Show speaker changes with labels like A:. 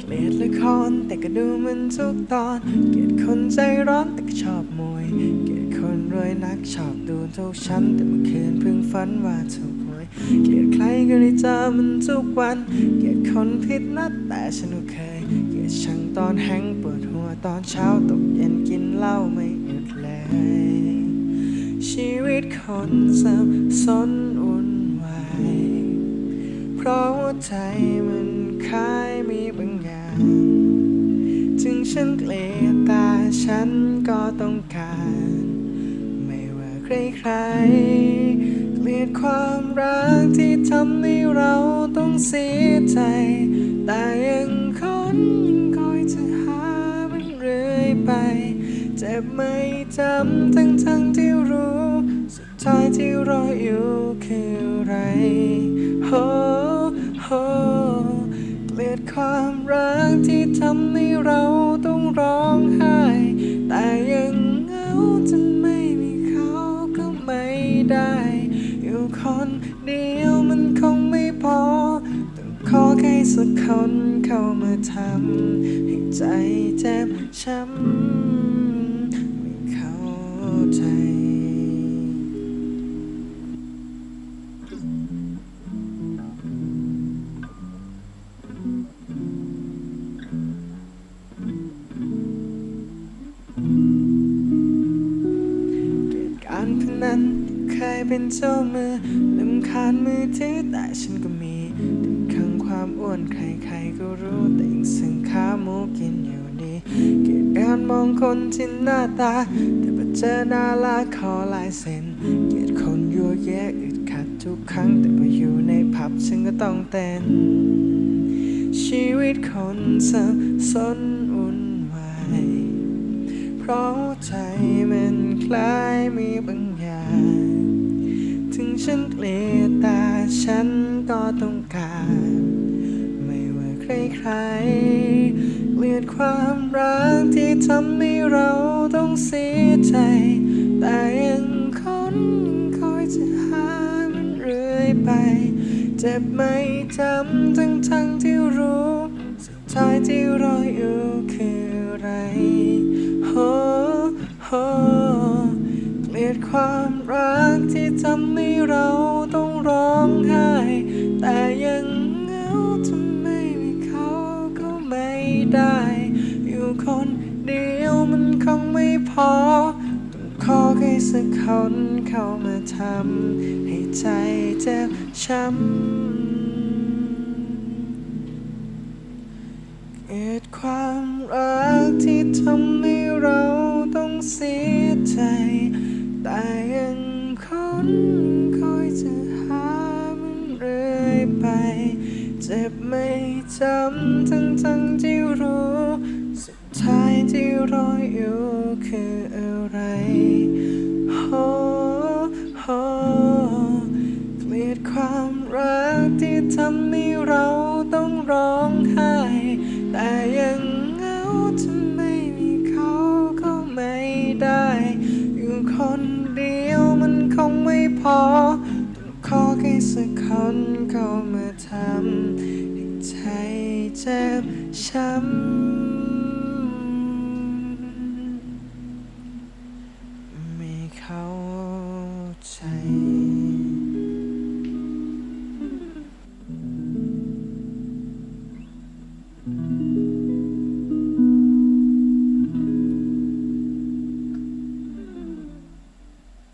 A: เกลียดละครแต่ก็ดูมันทุกตอน เกลียดคนใจร้อนแต่ก็ชอบมวย เกลียดคนรวยนักชอบดูทุกชั้นแต่เมื่อคืนเพิ่งฝันว่าถูก เกลียดใครก็ได้เจอมันทุกวัน เกลียดคนผิดนัดแต่ฉันก็เคย เกลียดช่างตอนแห้งปวดหัวตอนเช้าตกเย็นกินเหล้าไม่หยุดเลย ชีวิตคนสับสนวุ่นวายเพราะใจมันคล้ายมีบางอย่างถึงฉันเกลียดแต่ฉันก็ต้องการ ไม่ว่าใครๆ ดความรักที่ทำให้เราต้องเสียใจ แต่ยังคนยังคอยจะหามันเรื่อยไป เจ็บไม่จำทั้งทั้งที่รู้ สุดท้ายที่รออยู่คืออะไรโฮโฮเกลียดความรักที่ทำให้เรา คนเดียวมันคงไม่พอต้องขอใครสักคนเข้ามาทำให้ใจเจ็บช้ำไม่เข้าใจ เคยเป็นเจ้ามือลำคาญมือถือแต่ฉันก็มีดึงขังความอ้วนใครๆก็รู้แต่ยังซึ่งขาหมูกินอยู่ดีเกลียดการมองคนที่หน้าตา แต่พอเจอหน้าลาขอลายเซ็นเกลียดคนยั่วแย่อึดขัดทุกครั้งแต่พออยู่ในผับฉันก็ต้องเต้นชีวิตคนสับสนวุ่นวายเพราะใจมันคล้ายมีบางอย่าง ฉันก็ต้องการ ไม่ว่าใครๆเกลียดความรักที่ทำให้เราต้องเสียใจ แต่ยังคนคอยจะหามันเรื่อยไป เจ็บไม่จำทั้งทั้งที่รู้สุดท้ายที่รออยู่คืออะไรโฮโฮเกลียดความรักที่ทำให้เราต้อง ร้องไห้ แต่ยังเหงาจะไมมีเขาก็ไม่ได้ อยู่คนเดียวมันคงไม่พอต้องขอใครสักคนเข้ามาทำให้ใจเจ็บช้ำเกลียดความรักที่ทำให้เราต้องเสียใจ แต่ยังคน ไป เจ็บไม่จำทั้งทั้งๆที่รู้ สุดท้ายที่รออยู่คืออะไรโฮโฮเกลียดความรักที่ทำให้เราต้องร้องไห้ แต่ยังเหงาจะไม่มีเขาก็ไม่ได้ อยู่คน คนเข้ามาทำให้ใจเจ็บช้ำ